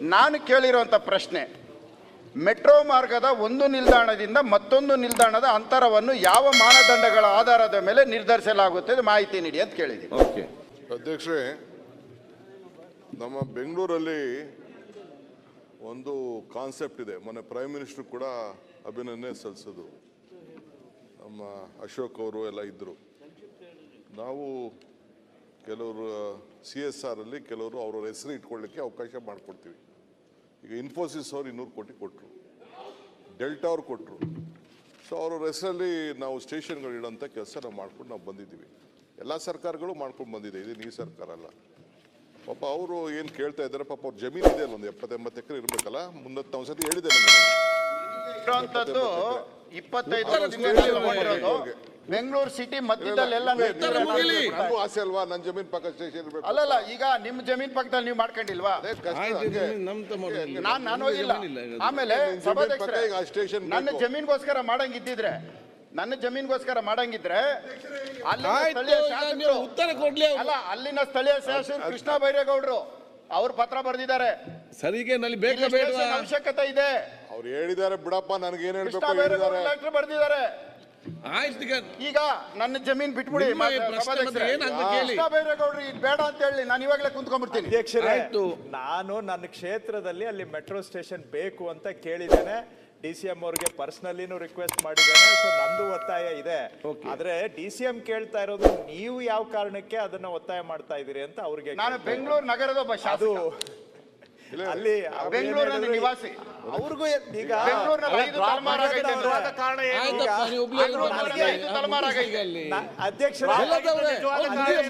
ನಾನು ಕೇಳಿರುವಂಥ ಪ್ರಶ್ನೆ ಮೆಟ್ರೋ ಮಾರ್ಗದ ಒಂದು ನಿಲ್ದಾಣದಿಂದ ಮತ್ತೊಂದು ನಿಲ್ದಾಣದ ಅಂತರವನ್ನು ಯಾವ ಮಾನದಂಡಗಳ ಆಧಾರದ ಮೇಲೆ ನಿರ್ಧರಿಸಲಾಗುತ್ತದೆ ಮಾಹಿತಿ ನೀಡಿ ಅಂತ ಕೇಳಿದ್ದೀನಿ ಓಕೆ. ಅಧ್ಯಕ್ಷರೇ ನಮ್ಮ ಬೆಂಗಳೂರಲ್ಲಿ ಒಂದು ಕಾನ್ಸೆಪ್ಟ್ ಇದೆ. ಮೊನ್ನೆ ಪ್ರೈಮ್ ಮಿನಿಸ್ಟರ್ ಕೂಡ ಅಭಿನಂದನೆ ಸಲ್ಲಿಸೋದು ನಮ್ಮ ಅಶೋಕ್ ಅವರು ಎಲ್ಲ ಇದ್ದರು. ನಾವು ಕೆಲವರು ಸಿ ಎಸ್ ಆರಲ್ಲಿ ಅಲ್ಲಿ ಕೆಲವರು ಅವ್ರವ್ರ ಹೆಸರು ಇಟ್ಕೊಳ್ಳಿಕ್ಕೆ ಅವಕಾಶ ಮಾಡಿಕೊಡ್ತೀವಿ. ಈಗ ಇನ್ಫೋಸಿಸ್ ಅವ್ರು ಇನ್ನೂರು ಕೋಟಿ ಕೊಟ್ಟರು ಡೆಲ್ಟಾ ಅವ್ರು ಕೊಟ್ಟರು ಸೊ ಅವ್ರವ್ರ ಹೆಸರಲ್ಲಿ ನಾವು ಸ್ಟೇಷನ್ಗಳು ಇಡೋಂಥ ಕೆಲಸ ನಾವು ಮಾಡ್ಕೊಂಡು ನಾವು ಬಂದಿದ್ದೀವಿ. ಎಲ್ಲ ಸರ್ಕಾರಗಳು ಮಾಡ್ಕೊಂಡು ಬಂದಿದೆ ಇದು ಈ ಸರ್ಕಾರ ಅಲ್ಲ. ಪಾಪ ಅವರು ಏನು ಕೇಳ್ತಾ ಇದ್ದಾರೆ ಪಾಪ ಅವ್ರ ಜಮೀನು ಇದೆ ಅಲ್ಲ ಒಂದು ಎಪ್ಪತ್ತೆಂಬತ್ತು ಎಕರೆ ಇರಬೇಕಲ್ಲ ಮುಂದತ್ತು ಒಂದು ಸತಿ ಹೇಳಿದೆ ನಮಗೆ. ಇಪ್ಪತ್ತೈದು ಬೆಂಗಳೂರು ಸಿಟಿ ಮಧ್ಯದಲ್ಲೆಲ್ಲ ನನಗೂ ಆಸೆ ಅಲ್ವಾ? ನನ್ನ ಜಮೀನ್ ಪಕ್ಕ ಸ್ಟೇಷನ್ ಇರಬೇಕು ಅಲ್ಲಲ್ಲ ಈಗ ನಿಮ್ ಜಮೀನ್ ಪಕ್ಕದಲ್ಲಿ ನೀವು ಮಾಡ್ಕೊಂಡಿಲ್ವಾ? ನಾನ್ ನಾನು ಹೋಗಿಲ್ಲ. ಆಮೇಲೆ ಸಭಾಧ್ಯಕ್ಷರೇ, ಈಗ ಸ್ಟೇಷನ್ ನನ್ನ. ಜಮೀನ್ಗೋಸ್ಕರ ಮಾಡಂಗಿದ್ದಿದ್ರೆ ನನ್ನ ಜಮೀನ್ಗೋಸ್ಕರ ಮಾಡಂಗಿದ್ರೆ ಅಲ್ಲಿನ ಸ್ಥಳೀಯ ಶಾಸಕರು- ನೀವು ಉತ್ತರ ಕೊಡ್ಲಿ ಅವ್ರು. ಅಲ್ಲ ಅಲ್ಲಿನ ಸ್ಥಳೀಯ ಶಾಸಕರು ಕೃಷ್ಣ ಬೈರೇಗೌಡರು ಅವ್ರು ಪತ್ರ ಬರೆದಿದ್ದಾರೆ. ಸರಿಗೆ ನಲ್ಲಿ ಬೇಕಾ ಇಲ್ಲಿ ಅವಶ್ಯಕತೆ ಇದೆ. ಅವ್ರು ಹೇಳಿದ್ದಾರೆ ಬಿಡಪ್ಪ ನನಗೆ ಏನ್ ಕೃಷ್ಣ ಹೇಳ್ಬೇಕು ಬೈರೇಗೌಡರು ಹೇಳಿದ್ದಾರೆ. ಲೆಟರ್ ಬರೆದಿದ್ದಾರೆ. ಆಯ್ತು ಈಗ ಈಗ ನನ್ನ ಜಮೀನ್ ಬಿಟ್ಬಿಡಿ ನಿಮ್ಮ ಈ ಪ್ರಶ್ನೆ ಸಭಾಧ್ಯಕ್ಷರೇ. ಮತ್ತೆ ಏನಾಗ್ಬೇಕು ಹೇಳಿ. ಕೃಷ್ಣ ಇದು ಬೇಡ ಅಂತ ಹೇಳಿ ನಾನು ಇವಾಗಲೇ ಕುಂತ್ಕೊಂಡ್ಬಿಡ್ತೀನಿ. ಅಧ್ಯಕ್ಷರೇ ಆಯ್ತು. ನಾನು ನನ್ನ ಕ್ಷೇತ್ರದಲ್ಲಿ ಅಲ್ಲಿ ಮೆಟ್ರೋ ಸ್ಟೇಷನ್ ಬೇಕು ಅಂತ ಕೇಳಿದ್ದೇನೆ. ಡಿ ಸಿ ಎಂ ಅವ್ರಿಗೆ ಪರ್ಸನಲಿನೂ ರಿಕ್ವೆಸ್ಟ್ ಮಾಡಿದ್ದೇನೆ. ಸೊ ನಂದು ಒತ್ತಾಯ ಇದೆ. ಆದ್ರೆ ಡಿ ಸಿ ಎಂ ಕೇಳ್ತಾ ಇರೋದು ನೀವು ಯಾವ ಕಾರಣಕ್ಕೆ ಅದನ್ನ ಒತ್ತಾಯ ಮಾಡ್ತಾ ಇದೀರಿ ಅಂತ ಅವ್ರಿಗೆ ನಾನು ಬೆಂಗಳೂರು ನಗರದ ಒಬ್ಬ ಅದು ಅಲ್ಲಿ ಬೆಂಗಳೂರಿನ ನಿವಾಸಿ. ಅವ್ರಿಗೂ ಈಗ?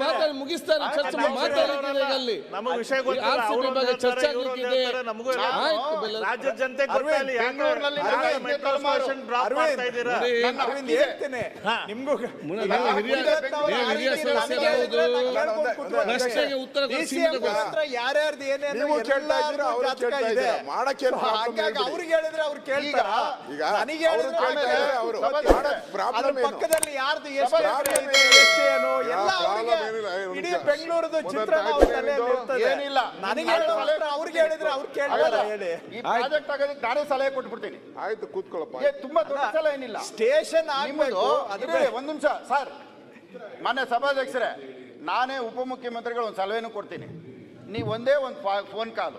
ಮಾತಾಡಿ ಮುಗಿಸ್ತಾರೆ ಚರ್ಚೆ ಅಲ್ಲಿ. ನಮಗೆ ವಿಷಯ ಗೊತ್ತಿಲ್ಲ ಚರ್ಚೆ ಇವ್ರು ಆಗ್ಲಿಕ್ಕಿದೆ. ಹೇಳ್ತಾರೆ, ನಮಗೂ ರಾಜ್ಯದ ಜನತೆ ಬೆಂಗಳೂರಿನಲ್ಲಿ ಡ್ರಾಪ್. ಮಾಡ್ತಾ ಇದ್ದೀರಾ? ಅರವಿಂದ್ ಹೇಳ್ತೇನೆ ನಿಮ್ಗೂ ಹಿರಿಯ- ಸದಸ್ಯರು ಹೌದು. ಪ್ರಶ್ನೆಗೆ ಉತ್ತರ ಕೊಡಿ, ಯಾರ್ಯಾರ್ದು ಏನೇನು ನೀವು ಅವ್ರಿಗೆ ಹೇಳಿದ್ರೆ ಅವ್ರು ಕೇಳ್ತಾರ? ಈಗ ನನಗೆ ಅವ್ರು ಹೇಳಿದ್ರೆ ಅವರು ಅದ್ರ ಪಕ್ಕದಲ್ಲಿ ಯಾರ್ದು ಎಷ್ಟು ಎಷ್ಟು ಏನು? ಎಲ್ಲ ಅವ್ರಿಗೆ ಇಡೀ. ಬೆಂಗಳೂರದ? ಇರ್ತದೆ. ಏನಿಲ್ಲ. ನನಗೆ ನಾನು ಹೇಳೋ ಅವ್ರಿಗೆ ಹೇಳಿದ್ರೆ ಅವ್ರು ಕೇಳ್ತಾರ. ಹೇಳಿ. ಈ ಪ್ರಾಜೆಕ್ಟ್ ಆಗೋದಕ್ಕೆ ನಾನೇ ಸಲಹೆ ಕೊಟ್ಬಿಡ್ತೀನಿ. ಆಯ್ತು ಕೂತ್ಕೊಳ್ಳಪ್ಪ. ಏ, ತುಂಬಾ ದೊಡ್ಡ ಸಲಹೆ ಏನಿಲ್ಲ. ಸ್ಟೇಷನ್ ಆಗ್ಬೇಕು. ಅದ್ರ ಒಂದ್ ನಿಮಿಷ ಸರ್. ಮಾನ್ಯ ಸಭಾಧ್ಯಕ್ಷರೇ ನಾನೇ ಉಪಮುಖ್ಯಮಂತ್ರಿಗಳು ಒಂದು ಸಲಹೆನೂ ಕೊಡ್ತೀನಿ. ನೀವು ಒಂದೇ ಒಂದು ಫೋನ್ ಕಾಲು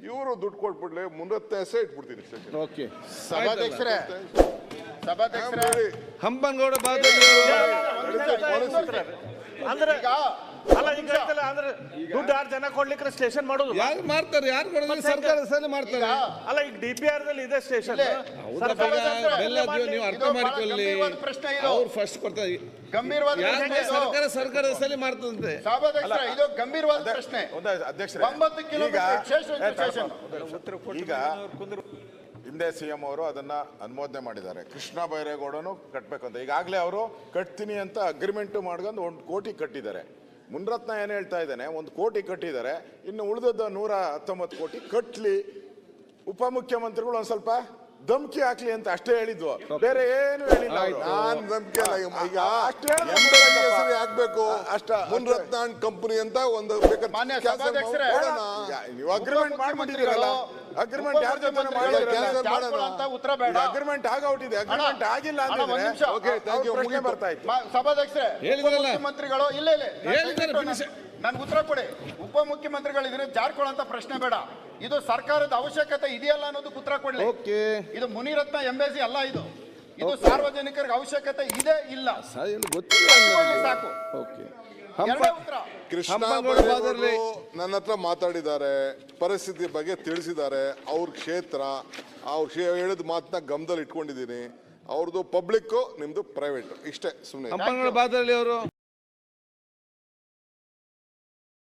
ಇವರು ದುಡ್ಡು ಕೊಟ್ಬಿಡ್ಲಿ ಮುನ್ನತ್ತೆ ಹೆಸರೇ ಇಟ್ಬಿಡ್ತೀನಿ ಸ್ಟೇಷನ್ ಓಕೆ ಸಭಾಧ್ಯಕ್ಷರೇ ಸಭಾಧ್ಯಕ್ಷರೇ. ಹಂಪನಗೌಡ ಬಾದರಿ ಅಂದ್ರೆ ಈಗ ಅಲ್ಲ ಈಗ ಹೇಳ್ತಲ್ಲ ಅಂದ್ರೆ ದುಡ್ಡು ಆರು ಜನ ಕೊಡ್ಲಿಕ್ಕೆ ಸ್ಟೇಷನ್ ಮಾಡೋದು? ಯಾರು ಮಾಡ್ತಾರೆ? ಯಾರು ಕೊಡೋದು? ಸರ್ಕಾರ ಸಲ ಮಾಡ್ತಾರೆ. ಅಲ್ಲ ಈಗ ಡಿ ಪಿ ಆರ್ ದಲ್ಲಿ ಇದೆ ಸ್ಟೇಷನ್. ನೀವು ಅರ್ಥ ಮಾಡಿಕೊಳ್ಳಿ. ಪ್ರಶ್ನೆ ಇದು. ಅವ್ರು ಫಸ್ಟ್ ಕೊಡ್ತಾರೆ ಗಂಭೀರವಾದ. ಸರ್ಕಾರ ಸರ್ಕಾರ ಹೆಸರಲ್ಲಿ ಮಾಡ್ತದಂತೆ. ಸಭಾಧ್ಯಕ್ಷರೇ ಇದು ಗಂಭೀರವಾದ ಪ್ರಶ್ನೆ. ಅಧ್ಯಕ್ಷರೇ. ಒಂಬತ್ತು ಕಿಲೋಮೀಟರ್ ಈಗ ಹಿಂದೆ ಸಿಎಂ ಅವರು ಅದನ್ನ ಅನುಮೋದನೆ ಮಾಡಿದ್ದಾರೆ. ಕೃಷ್ಣ ಬೈರೇಗೌಡನು ಅಂತ ಈಗಾಗಲೇ ಅವರು ಕಟ್ತೀನಿ ಅಂತ ಅಗ್ರಿಮೆಂಟ್ ಮಾಡ್ಕೊಂಡು ಒಂದು ಕೋಟಿ ಕಟ್ಟಿದ್ದಾರೆ. ಮುನ್ರತ್ನ ಏನು ಹೇಳ್ತಾ ಇದ್ದಾನೆ ಒಂದು ಕೋಟಿ ಕಟ್ಟಿದ್ದಾರೆ ಇನ್ನು ಉಳಿದದ್ದು ನೂರ ಹತ್ತೊಂಬತ್ತು ಕೋಟಿ ಕಟ್ಟಲಿ ಉಪಮುಖ್ಯಮಂತ್ರಿಗಳು ಒಂದು ಸ್ವಲ್ಪ ಧಮ್ಕಿ ಹಾಕ್ಲಿ ಅಂತ ಅಷ್ಟೇ ಹೇಳಿದ್ವು ಬೇರೆ ಏನು ಹೇಳಿಲ್ಲ ನಾನು ನಾನ್ ಅಲ್ಲ ಈಗ- ಹೆಸರು ಯಾಕ್ಬೇಕು? ಅಷ್ಟ ಮುನ್ರತ್ನ ಕಂಪನಿ ಅಂತ ಒಂದು ಬೇಕಾದ್ರೆ ನೀವು ಅಗ್ರಿಮೆಂಟ್ ಮಾಡ್ಬಿಟ್ಟಿದ್ದೀರಲ್ಲ. ಅಗ್ರಿಮೆಂಟ್ ಯಾರ ಜೊತೆ ಅಂತ ಉತ್ತರ ಬೇಡ. ಅಗ್ರಿಮೆಂಟ್ ಆಗೌಟಿದೆ ಅಗ್ರಿಮೆಂಟ್ ಆಗಿಲ್ಲ ಅಂದ್ರೆ thank you. ಅವ್ರ ಬರ್ತಾ ಇತ್ತು ಸಭಾಧ್ಯಕ್ಷರೇ ಮುಖ್ಯಮಂತ್ರಿಗಳು ಇಲ್ಲ ಇಲ್ಲ ನಾನ್ ಹೇಳಿದ್ದಾರೆ. ನನ್- ನನ್ಗೆ ಉತ್ತರ ಕೊಡಿ. ಉಪ ಇದ್ರೆ ಜಾರ್ಕೊಳ್ಳೋ ಪ್ರಶ್ನೆ ಬೇಡ. ಇದು ಸರ್ಕಾರದ ಅವಶ್ಯಕತೆ ಇದೆಯಲ್ಲ ಅನ್ನೋದಕ್ಕೆ ಉತ್ತರ ಕೊಡ್ಲಿ. ಓಕೆ. ಇದು ಮುನಿರತ್ನ ಎಂಬೆಸಿ ಅಲ್ಲ ಇದು. ಇದು ಸಾರ್ವಜನಿಕರಿಗೆ ಅವಶ್ಯಕತೆ ಇದೆ ಇಲ್ಲ. ಸಾಕು. ಓಕೆ. ಕೃಷ್ಣ ಬೈರೇಗೌಡರು. ನನ್ನ ಹತ್ರ ಮಾತಾಡಿದ್ದಾರೆ ಪರಿಸ್ಥಿತಿ ಬಗ್ಗೆ ತಿಳಿಸಿದ್ದಾರೆ ಅವ್ರ ಕ್ಷೇತ್ರ ಅವ್ರ ಕ್ಷೇ- ಹೇಳಿದ ಮಾತನ್ನ ಗಮನದಲ್ಲಿ ಇಟ್ಕೊಂಡಿದ್ದೀನಿ ಅವ್ರದ್ದು ಪಬ್ಲಿಕ್ ನಿಮ್ದು ಪ್ರೈವೇಟ್ ಇಷ್ಟೇ ಸುಮ್ಮನೆ ಅವರು